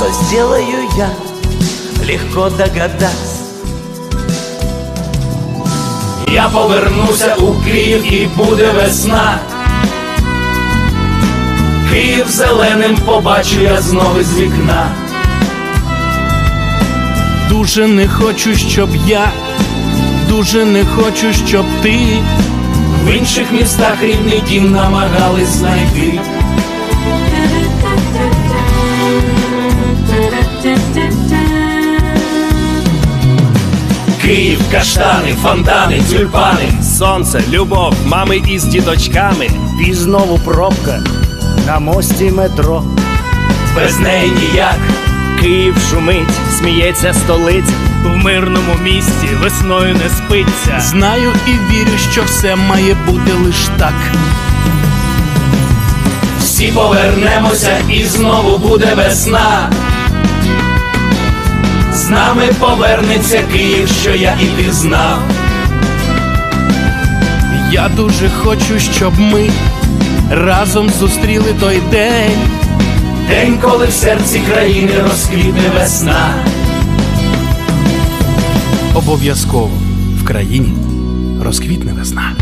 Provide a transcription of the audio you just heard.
что сделаю я, легко догадаться. Я повернуся у Київ і буде весна. Київ зеленим побачу я знову з вікна. Дуже не хочу, щоб я, дуже не хочу, щоб ти. В інших містах рідний дім намагались знайти. Київ, каштани, фонтани, тюльпани. Сонце, любов, мами із діточками. І знову пробка на мості метро. Без неї ніяк. Київ шумить, сміється столиця. В мирному місті весною не спиться. Знаю і вірю, що все має бути лиш так. Всі повернемося і знову буде весна. З нами повернеться Київ, що я і ти знав. Я дуже хочу, щоб ми разом зустріли той день. День, коли в серці країни розквітне весна. Обов'язково в країні розквітне весна.